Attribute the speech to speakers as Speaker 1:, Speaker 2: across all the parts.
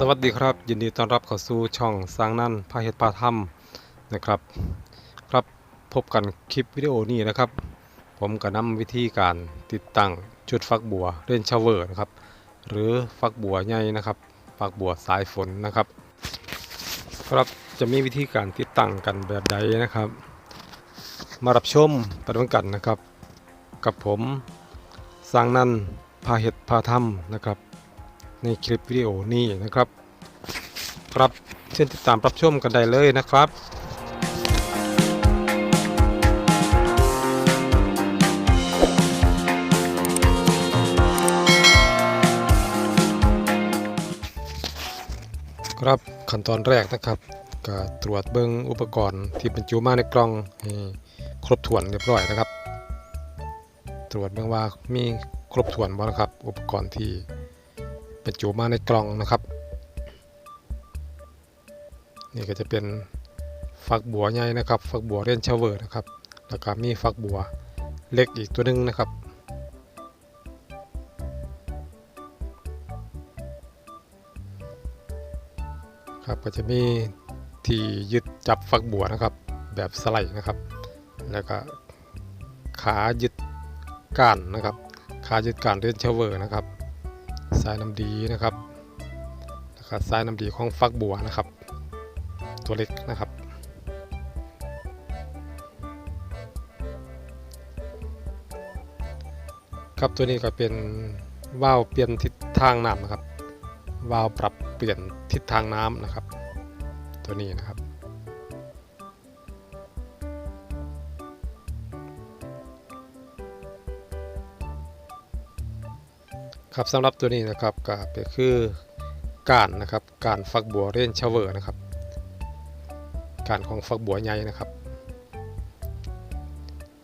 Speaker 1: สวัสดีครับ ยินดีต้อนรับเข้าสู่ช่องสร้างนั่นพาเฮ็ดพาทำนะครับ ครับพบกันคลิปวิดีโอนี้นะครับ ผมก็นำวิธีการติดตั้งชุดฟักบัวเล่นชาวเวอร์นะครับ หรือฟักบัวใหญ่นะครับฟักบัวสายฝนนะครับ ครับจะมีวิธีการติดตั้งกันแบบใดนะครับ มารับชมไปด้วยกันนะครับ กับผมสร้างนั่นพาเฮ็ดพาทำนะครับในคลิปวิดีโอนี้นะครับ ครับเชิญติดตามรับชมกันได้เลยนะครับครับขั้นตอนแรกนะครับก็ตรวจเบิ้งอุปกรณ์ที่บรรจุมาในกล่องให้ครบถ้วนเรียบร้อยนะครับ ตรวจเบื้องว่ามีครบถ้วนบ่นะครับ อุปกรณ์ที่บรรจุมาในกล่องนะครับ นี่ก็จะเป็นฟักบัวใหญ่นะครับฟักบัวเรนชเวอร์นะครับแล้วก็มีฟักบัวเล็กอีกตัวหนึงนะครับครับก็จะมีที่ยึดจับฟักบัวนะครับ แบบสไลด์นะครับ แล้วก็ขายึดก้านนะครับขายึดก้านเรนชเวอร์นะครับสายน้ำดีนะครับแล้วก็สายน้ำดีของฟักบัวนะครับ ตัวเล็กนะครับครับตัวนี้ก็เป็นวาล์วเปลี่ยนทิศทางน้ำนะครับวาล์วปรับเปลี่ยนทิศทางน้ำนะครับ ตัวนี้นะครับ ครับสำหรับตัวนี้นะครับก็เป็นคือการนะครับการฟักบัวเรนชเวอร์นะครับ การของฟักบัวใหญ่นะครับ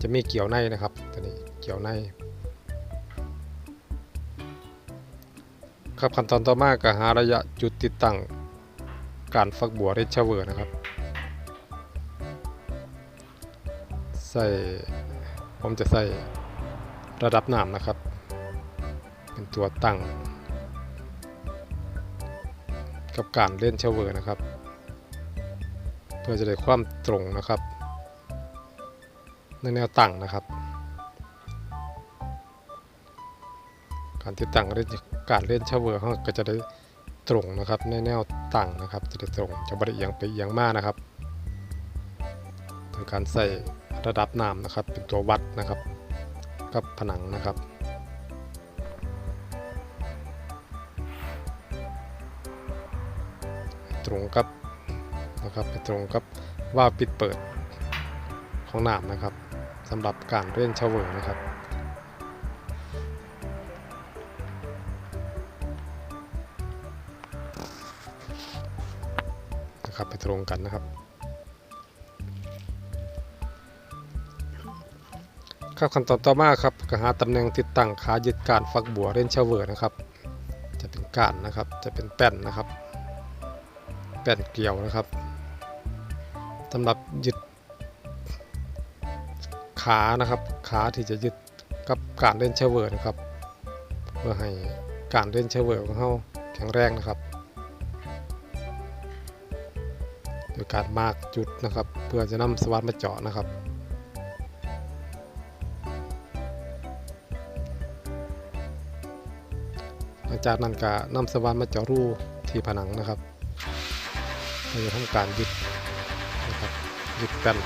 Speaker 1: จะมีเกี่ยวในนะครับตัวนี้เกี่ยวใน ครับขั้นตอนต่อมาก็หาระยะจุดติดตั้งการฟักบัวเรนชาวเวอร์นะครับ ใส่ผมจะใส่ระดับน้ำนะครับ เป็นตัวตั้ง กับการเล่นเชเวอร์นะครับ เพื่อจะได้ความตรงนะครับ ในแนวตั้งนะครับ การติดตั้งเล่นการเล่นเชเวอร์เขาก็จะได้ตรงนะครับ ในแนวตั้งนะครับ จะได้ตรงจะบริเอียงไปเอียงมากนะครับโดยการใส่ระดับน้ำนะครับ เป็นตัววัดนะครับ กับผนังนะครับตรงกับ นะครับไปตรงกับว่าวปิดเปิดของหน้ำนะครับสำหรับการเล่นเชเวอร์นะครับนะครับไปตรงกันนะครับครับขั้นตอนต่อมาครับก็หาตำแหน่งติดตั้งขายึดการฟักบัวเล่นเชเวอร์นะครับ จะเป็นกานนะครับจะเป็นแป้นนะครับ แป้นเกลียวนะครับ สำหรับยึดขานะครับ ขาที่จะยึดกับการเล่นเชเวอร์นะครับ เพื่อให้การเล่นเชเวอร์ของเราแข็งแรงนะครับ โดยการมากจุดนะครับ เพื่อจะนำสวัสดมาเจาะนะครับหลังจากนั้นก็นำสว่านมาเจาะรูที่ผนังนะครับเราจะทำการยึด ยึดแป้น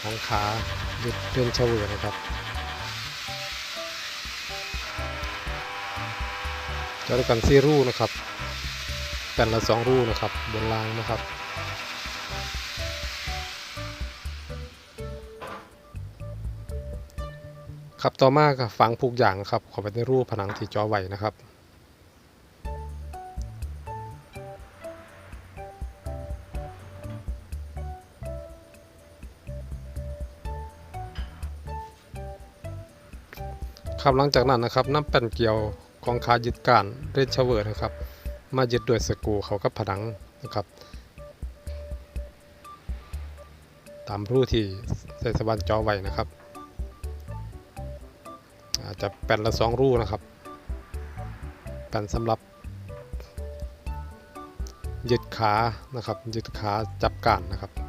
Speaker 1: ของขายึดเลื่อนเชเวอร์นะครับ จะด้วยกันซีรูนะครับแป้นละสองรูนะครับ บนรางนะครับครับต่อมาก็ฝังผูกอย่างครับเข้าไปในรูผนังที่จาะไว้นะครับ ครับ หลังจากนั้นนะครับน้ำแป้นเกี่ยวของขายึดการเรนชเวอร์นะครับ มายึดด้วยสกูเขากับผนังนะครับ ตามรูที่ใส่สว่านจอไว้นะครับอาจจะแป้นละสองรูนะครับแป้นสำหรับยึดขานะครับยึดขาจับการนะครับ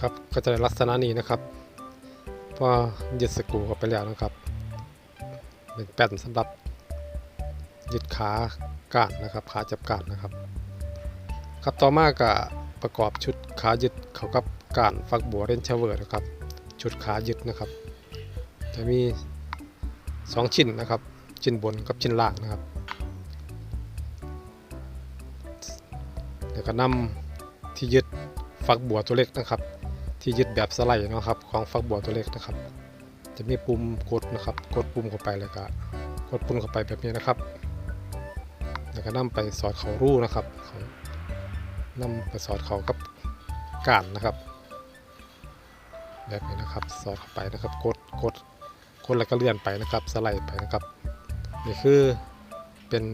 Speaker 1: ครับก็จะได้ลักษณะนี้นะครับพอยึดสกรูเข้าไปแล้วนะครับ เป็นแป้นสำหรับยึดขาก้านนะครับ ขาจับก้านนะครับ ครับต่อมาก็ประกอบชุดขายึดเขากับก้านฝักบัวเรนเชเวอร์นะครับ ชุดขายึดนะครับ จะมี 2 ชิ้นนะครับ ชิ้นบนกับชิ้นล่างนะครับแล้วก็นำที่ยึดฝักบัวตัวเล็กนะครับ ที่ยึดแบบสไลด์นะครับ ของฝักบัวตัวเล็กนะครับ จะมีปุ่มกดนะครับ กดปุ่มเข้าไปแล้วก็กดปุ่มเข้าไปแบบนี้นะครับแล้วก็นำไปสอดเขารูนะครับเขานำไปสอดเขากับก้านนะครับ แบบนี้นะครับ สอดเข้าไปนะครับ กดกดกดแล้วก็เลื่อนไปนะครับ สไลด์ไปนะครับ นี่คือเป็น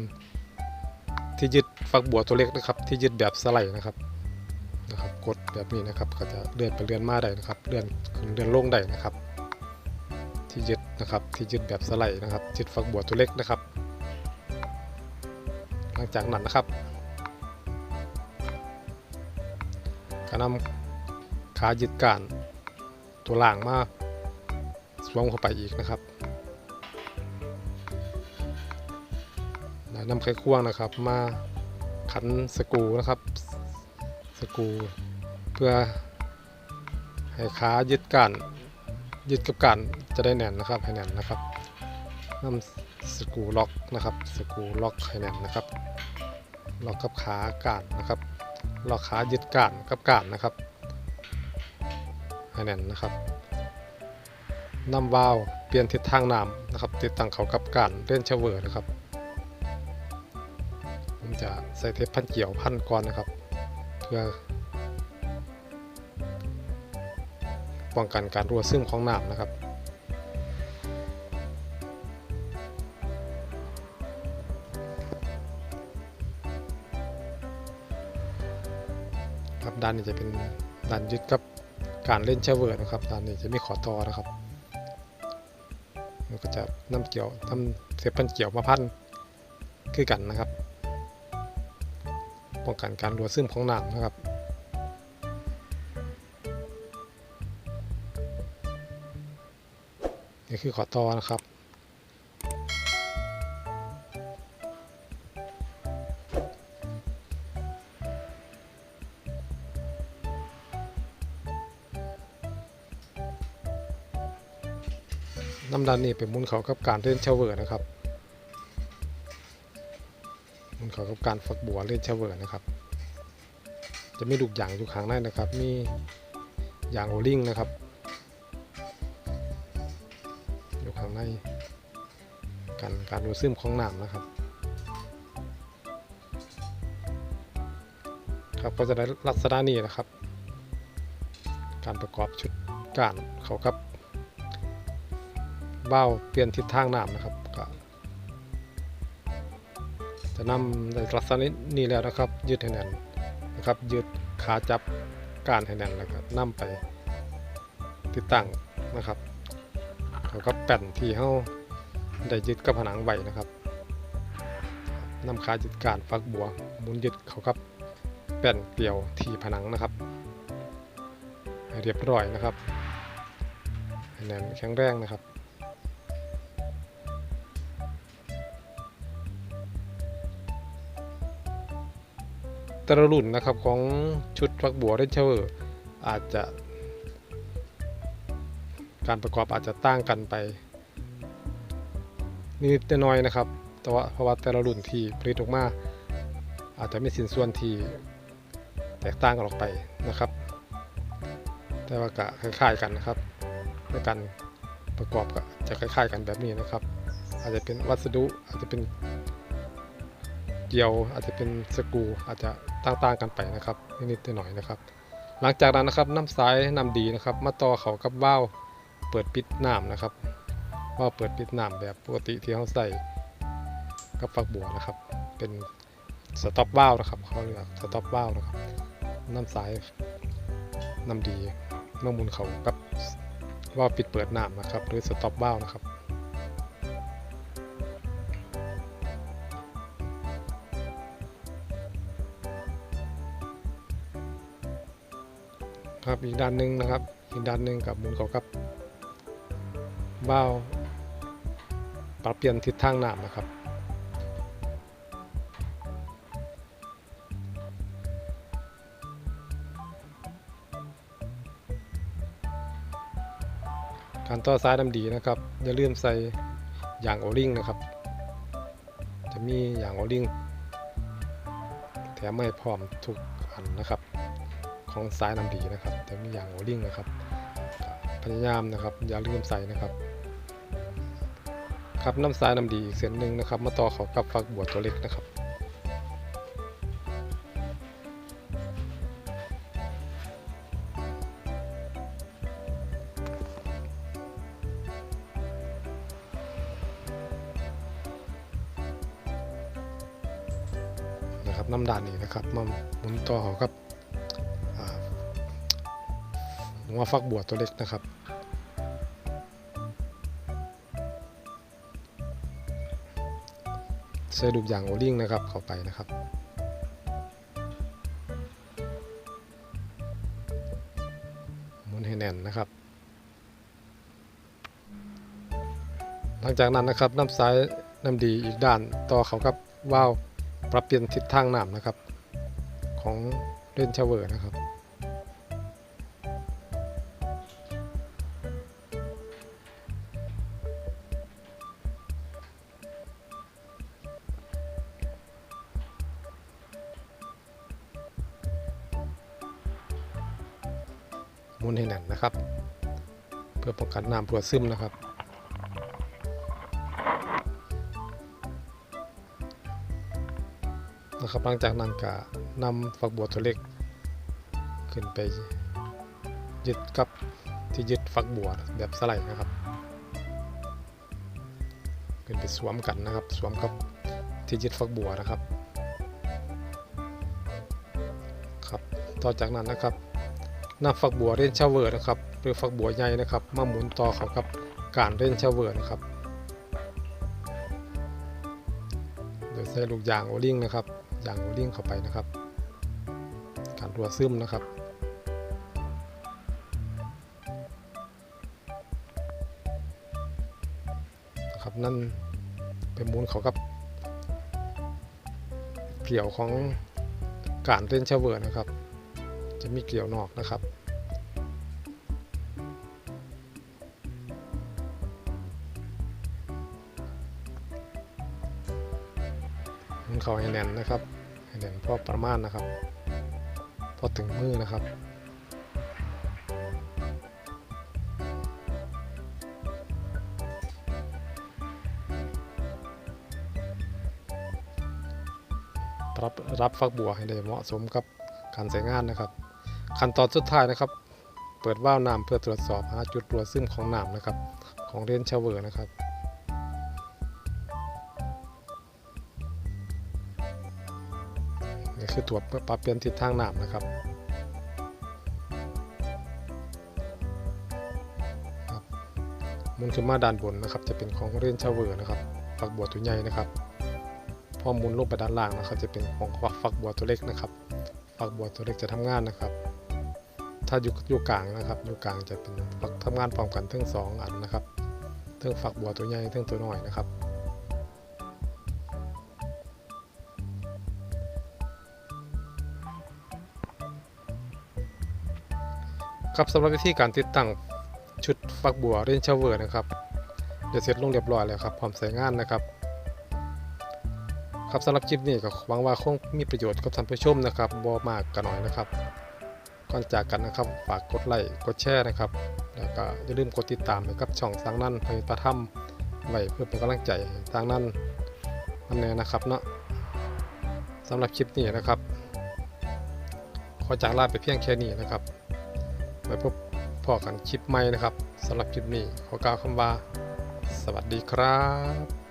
Speaker 1: ที่ยึดฝักบัวตัวเล็กนะครับ ที่ยึดแบบสไลด์นะครับ นะครับ กดแบบนี้นะครับ ก็จะเลื่อนไปเลื่อนมาได้นะครับ เลื่อนขึ้นเลื่อนลงได้นะครับ ที่ยึดนะครับ ที่ยึดแบบสไลด์นะครับยึดฝักบัวตัวเล็กนะครับ หลังจากนั้นนะครับก็นำขายึดการตัวล่างมาสวมเข้าไปอีกนะครับนำไขควงนะครับ มาขันสกรูนะครับ กรูเพื่อให้ขายึดการยึดกับการจะได้แน่นนะครับให้แน่นนะครับนำสกูล็อกนะครับสกูล็อกให้แน่นนะครับล็อกกับขาการนะครับล็อกขายึดการกับการนะครับให้แน่นนะครับนำวาล์วเปลี่ยนทิศทางน้ำนะครับ ติดตั้งเขากับการเล่นเชเวอร์นะครับผมจะใส่เทปพันเกี่ยวพันก่อนนะครับ เพื่อป้องกันการรั่วซึมของน้ำนะครับครับด้านนี้จะเป็นด้านยึดกับการเล่นเชเวอร์นะครับด้านนี้จะมีขอต่อนะครับมันก็จะนำเกี่ยวทำเสียบพันเกี่ยวมาพันคือกันนะครับ ป้องกันการรั่วซึมของน้ำนะครับนี่คือขอต่อนะครับน้ำดันนี่เป็นมุนเขากับการเล่นเชเวอร์นะครับ ขากับการฝักบัวเล่นเชเวอร์นะครับ จะมีลูกยางอยู่ข้างในนะครับ มียางโอลิงนะครับ อยู่ข้างในกันการดูดซึมของน้ำนะครับครับก็จะได้ลักษณะนี้นะครับ การประกอบชุดการเขากับเบ้าเปลี่ยนทิศทางน้ำนะครับก็ จะนำในลักษณะนี้แล้วนะครับ ยืดให้แน่นนะครับ ยืดขาจับการให้แน่นแล้วก็นำไปติดตั้งนะครับเขาก็แป้นที่เข้าได้ยึดกับผนังไว้นะครับนำขายึดการฟักบัวหมุนยึดเขากับแป้นเกลียวที่ผนังนะครับเรียบร้อยนะครับแน่นแข็งแรงนะครับ แต่ละรุ่นนะครับของชุดฟักบัวเรนเชอร์อาจจะการประกอบอาจจะต่างกันไปนิดน้อยนะครับ แต่ว่าเพราะว่าแต่ละรุ่นที่ผลิตออกมา อาจจะมีสินส่วนที่แตกต่างกันออกไปนะครับ แต่ว่าก็คล้ายๆกันนะครับในการประกอบก็จะคล้าย ๆ กันแบบนี้นะครับ อาจจะเป็นวัสดุอาจจะเป็นเกี่ยวอาจจะเป็นสกูอาจจะ ต่างๆกันไปนะครับนิดๆหน่อยๆนะครับ หลังจากนั้นนะครับน้ำสายน้ำดีนะครับ มาต่อเขากับว่าวเปิดปิดน้ำนะครับว่าวเปิดปิดน้ำแบบปกติที่เขาใส่กับฝักบัวนะครับ เป็นสต็อปว่าวนะครับเขาเรียกสต็อปว่าวนะครับ น้ำสายน้ำดีเมื่อมุนเขากับว่าวปิดเปิดน้ำนะครับ หรือสต็อปว่าวนะครับ ครับอีกด้านหนึ่งนะครับ อีกด้านหนึ่งกับหมุนเขากับบ้าวปรับเปลี่ยนทิศทางน้ำนะครับการต่อสายน้ำดีนะครับอย่าลืมใส่ยางโอริงนะครับ จะมียางโอริงแถมไม่พร้อมทุกอันนะครับ ของสายนำดีนะครับจะมีอย่างโอลิงนะครับพยายามนะครับอย่าลืมใส่นะครับครับน้ำสายนำดีอีกเส้นหนึ่งนะครับ มาต่อเขากับฝักบัวตัวเล็กนะครับนะครับน้ำด่านนี้นะครับ มาหมุนต่อเขากับ หัวฟักบัวตัวเล็กนะครับใส่ลูกยางโอลิงนะครับเข้าไปนะครับหมุนให้แน่นนะครับ หลังจากนั้นนะครับน้ำซ้ายน้ำดีอีกด้านต่อเขากับว่าวปรับเปลี่ยนทิศทางน้ำนะครับ ของเรนชาเวอร์นะครับ มุนให้แน่นนะครับ เพื่อป้องกันน้ำรั่วซึมนะครับ นะครับหลังจากนั้นก็นำฝักบัวตัวเล็ก ขึ้นไปยึดกับที่ยึดฝักบัวแบบสไลด์นะครับ ขึ้นไปสวมกันนะครับ สวมกับที่ยึดฝักบัวนะครับครับ ต่อจากนั้นนะครับ นำฝักบัวเรนเชาเวอร์นะครับหรือฝักบัวใหญ่นะครับมาหมุนต่อเข้ากับการเรนเชาเวอร์นะครับโดยใส่ลูกยางโอลิงนะครับยางโอลิงเข้าไปนะครับ การรัวซึมนะครับนะครับนั่นเป็นมูลเขากับเกลี่ยวของการเล่นเชเวอร์นะครับ จะมีเกลี่ยวนอกนะครับ นนะครับให้แน่นพอประมาณนะครับ พอถึงมือนะครับรับรับฟักบัวให้ได้เหมาะสมกับการใช้งานนะครับ ขั้นตอนสุดท้ายนะครับ เปิดว่าวน้ำเพื่อตรวจสอบหาจุดรั่วซึมของน้ำนะครับ ของเรนชาเวอร์นะครับ คือตัวเพื่อปรับเปลี่ยนทิศทางน้ำนะครับครับมุนขึ้นมาด้านบนนะครับ จะเป็นของเรนชาเวอร์นะครับฝักบัวตัวใหญ่นะครับ พอมุนลงไปด้านล่างนะครับ จะเป็นของฝักฝักบัวตัวเล็กนะครับ ฝักบัวตัวเล็กจะทำงานนะครับ ถ้าอยู่อยู่กลางนะครับอยู่กลางจะเป็นฝักทำงานพร้อมกันทั้งสองอันนะครับทั้งฝักบัวตัวใหญ่ทั้งตัวน้อยนะครับ ครับสำหรับวิธีการติดตั้งชุดฝักบัวเรนชเวอร์นะครับเดี๋ยวเสร็จลงเรียบร้อยแล้วครับพร้อมใช้งานนะครับ ครับสำหรับคลิปนี้ก็หวังว่าคงมีประโยชน์กับท่านผู้ชมนะครับบ่มากก็น้อยนะครับก่อนจากกันนะครับฝากกดไลค์กดแชร์นะครับ แล้วก็อย่าลืมกดติดตามนะครับช่องทางนั้นให้ประทำไว้เพื่อเป็นกำลังใจทางนั้นนั่นแน่นะครับเนาะำหรับคลิปนี้นะครับ ขอจากลาไปเพียงแค่นี้นะครับ ไว้พบพอกันคลิปใหม่นะครับสำหรับคลิปนี้ขอกล่าวคำว่า สวัสดีครับ